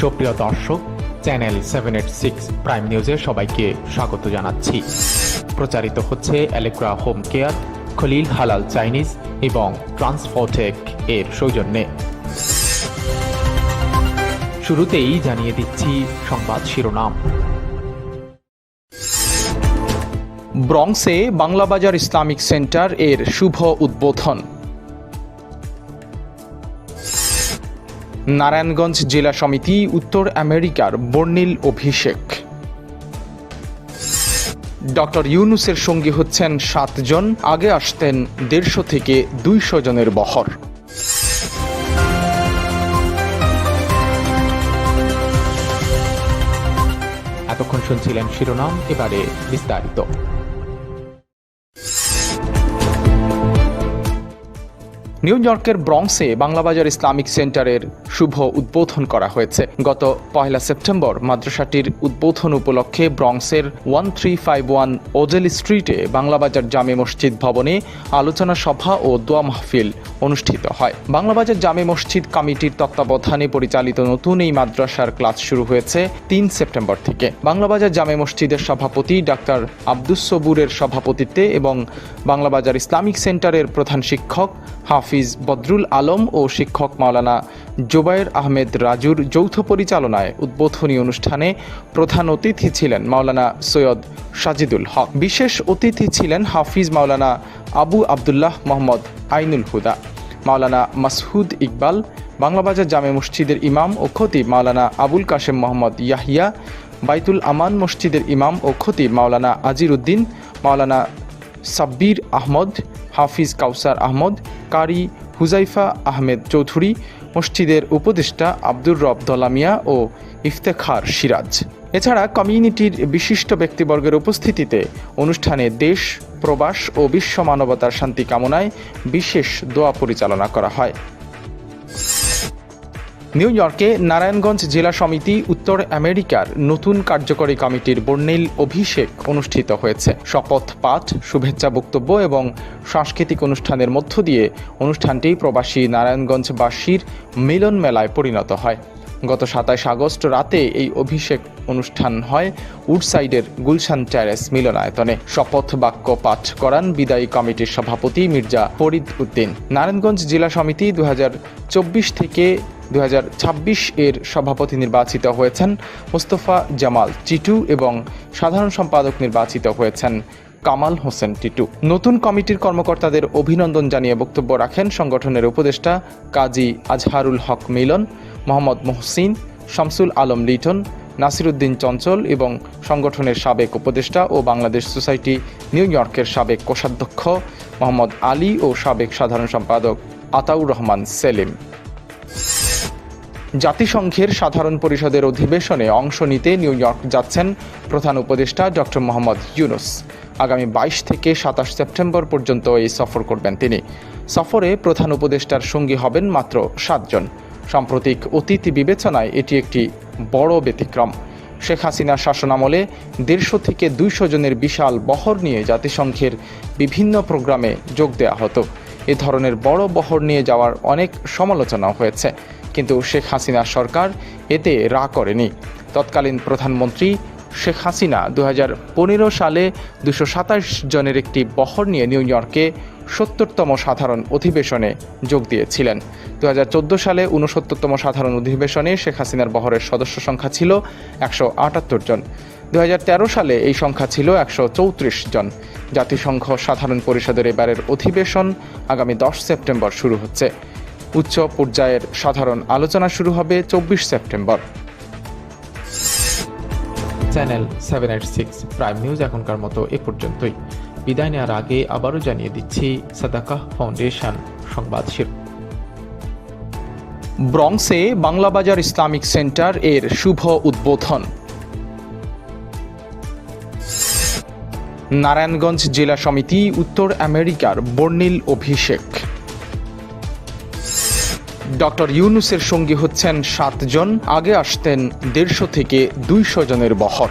সুপ্রিয় দর্শক, channel seven eight six prime নিউজে সবাইকে স্বাগত জানাচ্ছি। প্রচারিত হচ্ছে অ্যালেক্রা হোম কেয়ার খলিল হালাল চাইনিজ এবং ট্রান্সফোটেক এর সৌজন্যে। শুরুতেই জানিয়ে দিচ্ছি সংবাদ শিরোনাম। ব্রংসে বাংলাবাজার ইসলামিক সেন্টার এর শুভ উদ্বোধন। নারায়ণগঞ্জ জেলা সমিতি, উত্তর আমেরিকার বর্ণিল অভিষেক। ডক্টর ইউনুসের সঙ্গী হচ্ছেন সাতজন, আগে আসতেন দেড়শো থেকে দুইশো জনের বহর। এতক্ষণ শুনছিলেন শিরোনাম, এবারে বিস্তারিত। নিউ ইয়র্কের ব্রংসে বাংলাবাজার ইসলামিক সেন্টারের শুভ উদ্বোধন করা হয়েছে। গত পয়লা সেপ্টেম্বর মাদ্রাসাটির উদ্বোধন উপলক্ষে ব্রংসের ওয়ান থ্রি ফাইভ ওয়ান ওজেল স্ট্রিটে বাংলাবাজার জামে মসজিদ ভবনে আলোচনা সভা ও দোয়া মাহফিল অনুষ্ঠিত হয়। বাংলাবাজার জামে মসজিদ কমিটির তত্ত্বাবধানে পরিচালিত নতুন এই মাদ্রাসার ক্লাস শুরু হয়েছে তিন সেপ্টেম্বর থেকে। বাংলাবাজার জামে মসজিদের সভাপতি ডাক্তার আব্দুস সবুরের সভাপতিত্বে এবং বাংলাবাজার ইসলামিক সেন্টারের প্রধান শিক্ষক হাফিজ বদরুল আলম ও শিক্ষক মাওলানা জোবায়ের আহমেদ রাজুর যৌথ পরিচালনায় উদ্বোধনী অনুষ্ঠানে প্রধান অতিথি ছিলেন মাওলানা সৈয়দ সাজিদুল হক। বিশেষ অতিথি ছিলেন হাফিজ মাওলানা আবু আবদুল্লাহ মোহাম্মদ আইনুল হুদা, মাওলানা মাসহুদ ইকবাল, বাংলাবাজার জামে মসজিদের ইমাম ও খতিব মাওলানা আবুল কাশেম মোহাম্মদ ইয়াহিয়া, বাইতুল আমান মসজিদের ইমাম ও খতিব মাওলানা আজির উদ্দিন মাওলানা সাব্বির আহমদ, হাফিজ কাউসার আহমদ কারি হুজাইফা আহমেদ চৌধুরী, মসজিদের উপদেষ্টা আব্দুর রব দলামিয়া ও ইফতেখার সিরাজ। এছাড়া কমিউনিটির বিশিষ্ট ব্যক্তিবর্গের উপস্থিতিতে অনুষ্ঠানে দেশ, প্রবাস ও বিশ্ব মানবতার শান্তি কামনায় বিশেষ দোয়া পরিচালনা করা হয়। নিউ ইয়র্কে নারায়ণগঞ্জ জেলা সমিতি উত্তর আমেরিকার নতুন কার্যকরী কমিটির বর্ণিল অভিষেক অনুষ্ঠিত হয়েছে। শপথ পাঠ, শুভেচ্ছা বক্তব্য এবং সাংস্কৃতিক অনুষ্ঠানের মধ্য দিয়ে অনুষ্ঠানটি প্রবাসী নারায়ণগঞ্জবাসীর মিলন মেলায় পরিণত হয়। গত সাতাশ আগস্ট রাতে এই অভিষেক অনুষ্ঠান হয় উডসাইডের গুলশান ট্যারেস মিলনায়তনে। শপথ বাক্য পাঠ করান বিদায়ী কমিটির সভাপতি মির্জা ফরিদ উদ্দিন। নারায়ণগঞ্জ জেলা সমিতি দু হাজার চব্বিশ থেকে দু হাজার ছাব্বিশ এর সভাপতি নির্বাচিত হয়েছেন মোস্তফা জামাল চিটু এবং সাধারণ সম্পাদক নির্বাচিত হয়েছেন কামাল হোসেন টিটু। নতুন কমিটির কর্মকর্তাদের অভিনন্দন জানিয়ে বক্তব্য রাখেন সংগঠনের উপদেষ্টা কাজী আজহারুল হক মিলন, মোহাম্মদ মোহসিন, শামসুল আলম লিটন, নাসিরুদ্দিন চঞ্চল এবং সংগঠনের সাবেক উপদেষ্টা ও বাংলাদেশ সোসাইটি নিউ ইয়র্কের সাবেক কোষাধ্যক্ষ মোহাম্মদ আলী ও সাবেক সাধারণ সম্পাদক আতাউর রহমান সেলিম। জাতিসংঘের সাধারণ পরিষদের অধিবেশনে অংশ নিতে নিউ ইয়র্ক যাচ্ছেন প্রধান উপদেষ্টা ডক্টর মোহাম্মদ ইউনুস। আগামী বাইশ থেকে সাতাশ সেপ্টেম্বর পর্যন্ত এই সফর করবেন তিনি। সফরে প্রধান উপদেষ্টার সঙ্গী হবেন মাত্র সাতজন সাম্প্রতিক অতীত বিবেচনায় এটি একটি বড় ব্যতিক্রম। শেখ হাসিনার শাসনামলে দেড়শো থেকে দুইশো জনের বিশাল বহর নিয়ে জাতিসংঘের বিভিন্ন প্রোগ্রামে যোগ দেওয়া হতো। এ ধরনের বড় বহর নিয়ে যাওয়ার অনেক সমালোচনা হয়েছে। কিন্তু শেখ হাসিনা সরকার এতে রা করেনি। তৎকালীন প্রধানমন্ত্রী শেখ হাসিনা দু হাজার পনেরো সালে দুশো জনের একটি বহর নিয়ে নিউ ইয়র্কে সত্তরতম সাধারণ অধিবেশনে যোগ দিয়েছিলেন। দু হাজার চোদ্দ সালে ঊনসত্তরতম সাধারণ অধিবেশনে শেখ হাসিনার বহরের সদস্য সংখ্যা ছিল একশো আটাত্তর জন। দু হাজার তেরো সালে এই সংখ্যা ছিল একশো চৌত্রিশ জন। জাতিসংঘ সাধারণ পরিষদের এবারের অধিবেশন আগামী দশ সেপ্টেম্বর শুরু হচ্ছে। উচ্চ পর্যায়ের সাধারণ আলোচনা শুরু হবে চব্বিশ September. Channel seven eight six prime news এখনকার মতো এ পর্যন্তই। বিদায় নেওয়ার আগে আবারও জানিয়ে দিচ্ছি সাদাকা ফাউন্ডেশন সংবাদ ব্রংসে বাংলাবাজার ইসলামিক সেন্টার এর শুভ উদ্বোধন। নারায়ণগঞ্জ জেলা সমিতি উত্তর আমেরিকার বর্ণিল অভিষেক। ডক্টর ইউনুসের সঙ্গী হচ্ছেন সাতজন আগে আসতেন দেড়শো থেকে দুইশো জনের বহর।